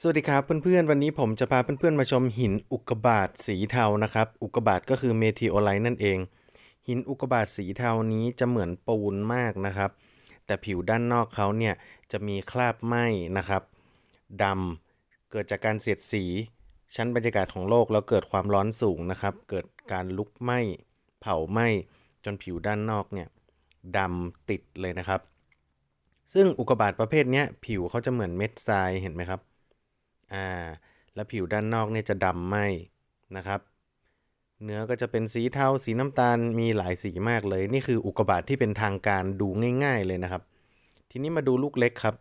สวัสดีครับเพื่อนๆ วันนี้ผมจะพาเพื่อนๆ มาชมหินอุกกาบาตสีเทานะครับ อุกกาบาตก็คือเมทีโอไลท์นั่นเอง หินอุกกาบาตสีเทานี้จะเหมือนปูนมากนะครับ แต่ผิวด้านนอกเขาเนี่ยจะมีคราบไหม้นะครับดำเกิดจากการเสียดสี ชั้นบรรยากาศของโลกแล้วเกิดความร้อนสูงนะครับ เกิดการลุกไหม้เผาไหม้จนผิวด้านนอกเนี่ยดำติดเลยนะครับ ซึ่งอุกกาบาตประเภทนี้ผิวเขาจะเหมือนเม็ดทรายเห็นไหมครับ อ่าแล้วผิวด้านนอกเนี่ยจะดำไหมนะครับ เนื้อก็จะเป็นสีเทาสีน้ำตาลมีหลายสีมากเลย นี่คืออุกกาบาตที่เป็นทางการดูง่าย ๆเลยนะครับ ทีนี้มาดูลูกเล็กครับ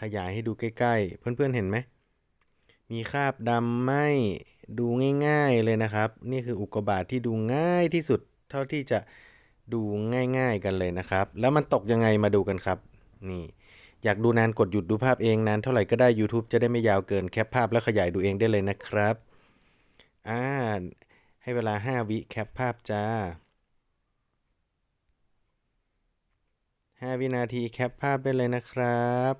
ขยายให้ดูใกล้ๆ เพื่อนๆเห็นไหมมีคราบดำไหมดูง่ายๆเลยนะครับ นี่คืออุกกาบาตที่ดูง่ายที่สุดเท่าที่จะดูง่ายๆกันเลยนะครับ แล้วมันตกยังไงมาดูกันครับ นี่ อยากดูนานกดหยุดดูภาพเองนานเท่าไหร่ก็ได้ YouTube จะได้ไม่ยาวเกินแคปภาพแล้วขยายดูเองได้เลยนะครับอ่าให้เวลา 5 วิแคปภาพจ้า 5 วินาทีแคปภาพได้เลยนะครับ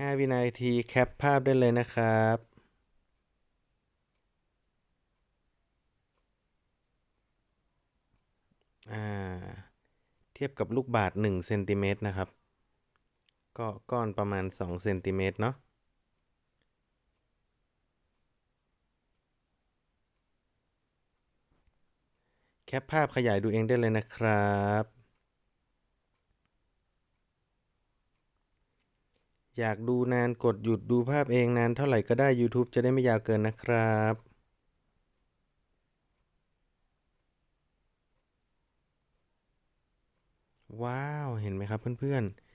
5 วินาทีแคปภาพได้เลยนะครับอาเทียบกับลูกบาศก์1เซนติเมตรนะครับ ก็ก้อนประมาณ2เซนติเมตรเนาะแคปภาพขยายดูเองได้เลยนะครับ อยากดูนานกดหยุดดูภาพเองนานเท่าไหร่ก็ได้ YouTube จะได้ไม่ยาวเกินนะครับว้าว เห็นไหมครับเพื่อนๆ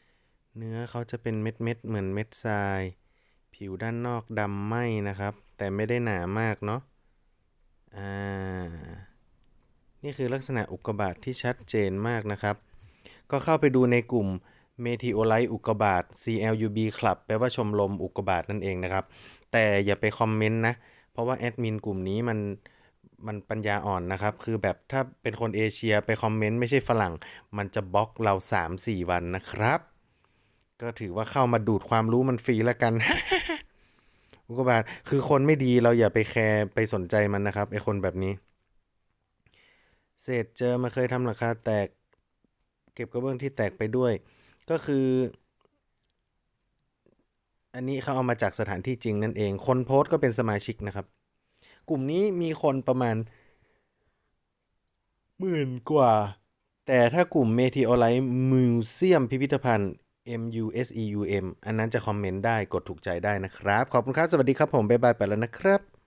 เนื้อเขาจะเป็นเม็ดๆเหมือนเม็ดทราย ผิวด้านนอกดำไหมนะครับ แต่ไม่ได้หนามากเนาะอ่านี่คือลักษณะอุกกาบาตที่ชัดเจนมากนะครับ ก็เข้าไปดูในกลุ่ม Meteorite อุกกาบาต CLUB Club แปลว่าชมรมอุกกาบาตนั่นเองนะครับ แต่อย่าไปคอมเมนต์นะ เพราะว่าแอดมินกลุ่มนี้มันมันปัญญาอ่อนนะครับ คือแบบถ้าเป็นคนเอเชียไปคอมเมนต์ไม่ใช่ฝรั่ง มันจะบล็อกเรา 3-4 วันนะครับ ก็ถือว่าเข้ามาดูดความรู้มันฟรีแล้วกันอุกกาบาตคือคนไม่ดีเราอย่าไปแคร์ไปสนใจมันนะครับไอคนแบบนี้ เศษเจอมาเคยทำหลังคาแตก เก็บกระเบื้องที่แตกไปด้วย ก็คือ อันนี้เขาเอามาจากสถานที่จริงนั่นเอง คนโพสต์ก็เป็นสมาชิกนะครับ กลุ่มนี้มีคนประมาณหมื่นกว่า แต่ถ้ากลุ่ม Meteorite Museum พิพิธภัณฑ์ M U S E U M อันนั้นจะคอมเมนต์ได้กดถูกใจได้นะครับ ขอบคุณครับ สวัสดีครับผม บ๊ายบายไปแล้วนะครับ